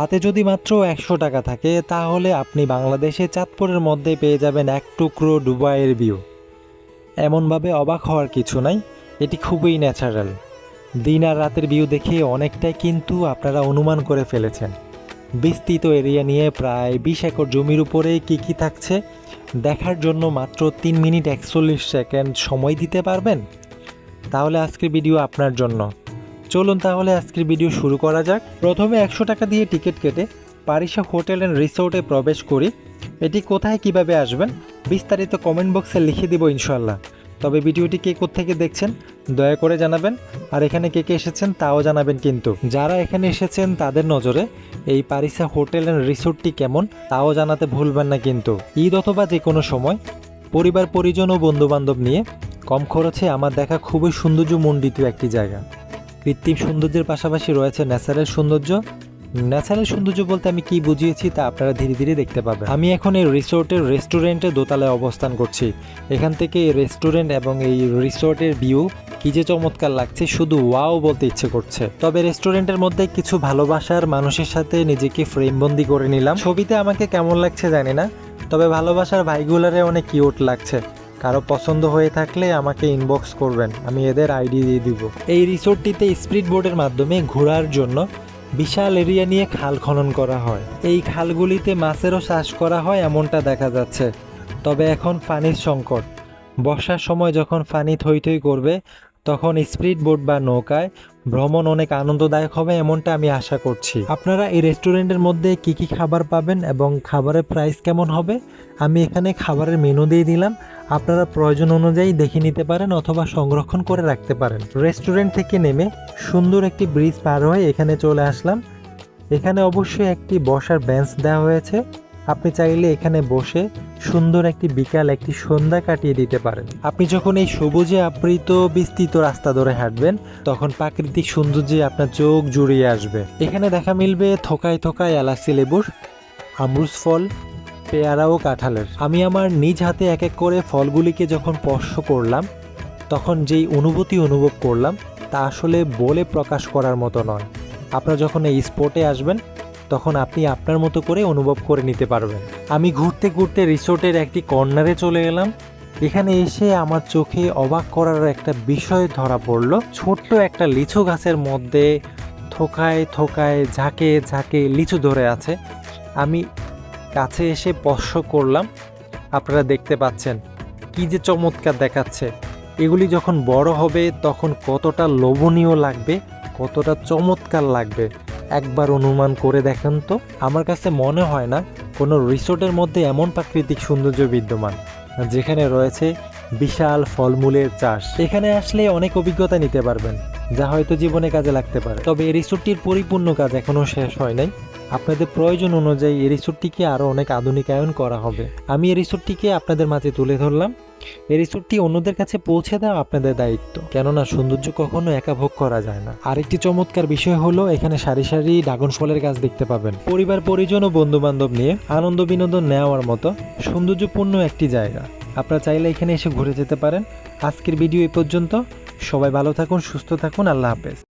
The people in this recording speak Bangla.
হাতে যদি মাত্র একশো টাকা থাকে, তাহলে আপনি বাংলাদেশে চাঁদপুরের মধ্যে পেয়ে যাবেন এক টুকরো ডুবাইয়ের ভিউ এমনভাবে অবাক হওয়ার কিছু নাই, এটি খুবই ন্যাচারাল। দিন আর রাতের ভিউ দেখে অনেকটাই কিন্তু আপনারা অনুমান করে ফেলেছেন। বিস্তৃত এরিয়া নিয়ে প্রায় বিশ একর জমির উপরে কি কি থাকছে, দেখার জন্য মাত্র তিন মিনিট একচল্লিশ সেকেন্ড সময় দিতে পারবেন? তাহলে আজকের ভিডিও আপনার জন্য। চলুন তাহলে আজকের ভিডিও শুরু করা যাক। প্রথমে একশো টাকা দিয়ে টিকিট কেটে পারিসা হোটেল অ্যান্ড রিসোর্টে প্রবেশ করি। এটি কোথায়, কীভাবে আসবেন, বিস্তারিত কমেন্ট বক্সে লিখে দিব ইনশাল্লাহ তবে ভিডিওটি কে থেকে দেখছেন, দয়া করে জানাবেন। আর এখানে কে কে এসেছেন, তাও জানাবেন কিন্তু। যারা এখানে এসেছেন, তাদের নজরে এই পারিসা হোটেল অ্যান্ড রিসোর্টটি কেমন, তাও জানাতে ভুলবেন না কিন্তু। ঈদ অথবা যে কোনো সময়, পরিবার, পরিজন ও বন্ধুবান্ধব নিয়ে কম খরচে আমার দেখা খুবই সৌন্দর্য সৌন্দর্যমণ্ডিত একটি জায়গা। কৃত্রিম সৌন্দর্যের পাশাপাশি রয়েছে ন্যাচারাল সৌন্দর্য। ন্যাচারাল সৌন্দর্য বলতে আমি কি বুঝিয়েছি তা আপনারা ধীরে ধীরে দেখতে পাবেন। আমি এখন এই রিসোর্টের রেস্টুরেন্টের দোতলায় অবস্থান করছি। এখান থেকে এই রেস্টুরেন্ট এবং এই রিসোর্টের ভিউ কি যে চমৎকার লাগছে, শুধু ওয়াও বলতে ইচ্ছে করছে। তবে রেস্টুরেন্টের মধ্যে কিছু ভালোবাসার মানুষের সাথে নিজেকে ফ্রেমবন্দি করে নিলাম। ছবিতে আমাকে কেমন লাগছে জানি না, তবে ভালোবাসার ভাইগুলারে অনেক কিউট লাগছে। কারও পছন্দ হয়ে থাকলে আমাকে ইনবক্স করবেন, আমি এদের আইডি দিয়ে দিব। এই রিসোর্টটিতে স্পিড বোর্ডের মাধ্যমে ঘোরার জন্য বিশাল এরিয়া নিয়ে খাল খনন করা হয়। এই খালগুলিতে মাছেরও চাষ করা হয় এমনটা দেখা যাচ্ছে। তবে এখন পানির সংকট। বর্ষার সময় যখন পানি থই থই করবে তখন স্পিড বোট বা নৌকায় ভ্রমণ অনেক আনন্দদায়ক হবে এমনটা আমি আশা করছি। আপনারা এই রেস্টুরেন্টের মধ্যে কি কি খাবার পাবেন এবং খাবারের প্রাইস কেমন হবে? আমি এখানে খাবারের মেনু দিয়ে দিলাম। আপনারা প্রয়োজন অনুযায়ী দেখে নিতে পারেন অথবা সংরক্ষণ করে রাখতে পারেন। রেস্টুরেন্ট থেকে নেমে সুন্দর একটি ব্রিজ পার হয়ে এখানে চলে আসলাম। এখানে অবশ্যই একটি বসার বেঞ্চ দেওয়া হয়েছে। আপনি চাইলে এখানে বসে সুন্দর একটি বিকাল, একটি সন্ধ্যা কাটিয়ে দিতে পারেন। আপনি যখন এই সবুজে আবৃত, বিস্তৃত রাস্তা ধরে হাঁটবেন, তখন প্রাকৃতিক সৌন্দর্যে আপনার চোখ জুড়িয়ে আসবে। এখানে দেখা মিলবে থোকায় থোকায় এলাচি লেবুর আমরুস ফল, পেয়ারা ও কাঁঠালের। আমি আমার নিজ হাতে এক এক করে ফলগুলিকে যখন স্পর্শ করলাম, তখন যেই অনুভূতি অনুভব করলাম, তা আসলে বলে প্রকাশ করার মতো নয়। আপনারা যখন এই স্পটে আসবেন তখন আপনি আপনার মতো করে অনুভব করে নিতে পারবেন। আমি ঘুরতে ঘুরতে রিসোর্টের একটি কর্নারে চলে এলাম। এখানে এসে আমার চোখে অবাক করার একটা বিষয় ধরা পড়ল। ছোট্ট একটা লিচু গাছের মধ্যে থোকায় থোকায় ঝাঁকে ঝাঁকে লিচু ধরে আছে। আমি কাছে এসে স্পর্শ করলাম। আপনারা দেখতে পাচ্ছেন কি যে চমৎকার দেখাচ্ছে। এগুলি যখন বড় হবে তখন কতটা লোভনীয় লাগবে, কতটা চমৎকার লাগবে। একবার অনুমান করে দেখেন তো। আমার কাছে মনে হয় না কোনো রিসোর্টের মধ্যে এমন প্রাকৃতিক সৌন্দর্য বিদ্যমান, যেখানে রয়েছে বিশাল ফলমূলের চাষ। এখানে আসলে অনেক অভিজ্ঞতা নিতে পারবেন, যা হয়তো জীবনে কাজে লাগতে পারে। তবে এই রিসোর্টটির পরিপূর্ণ কাজ এখনও শেষ হয় নাই। আপনাদের প্রয়োজন অনুযায়ী এই রিসোর্টটিকে আরও অনেক আধুনিকায়ন করা হবে। আমি এই রিসোর্টটিকে আপনাদের মাঝে তুলে ধরলাম। এই রিসোর্টটি অন্যদের কাছে পৌঁছে দেওয়া আপনাদের দায়িত্ব। কেননা সৌন্দর্য কখনো একা ভোগ করা যায় না। আরেকটি চমৎকার বিষয় হলো, এখানে সারি সারি ড্রাগন ফলের গাছ দেখতে পাবেন। পরিবার, পরিজন ও বন্ধু বান্ধব নিয়ে আনন্দ বিনোদন নেওয়ার মতো সৌন্দর্যপূর্ণ একটি জায়গা। আপনারা চাইলে এখানে এসে ঘুরে যেতে পারেন। আজকের ভিডিও এই পর্যন্ত। সবাই ভালো থাকুন, সুস্থ থাকুন। আল্লাহ হাফেজ।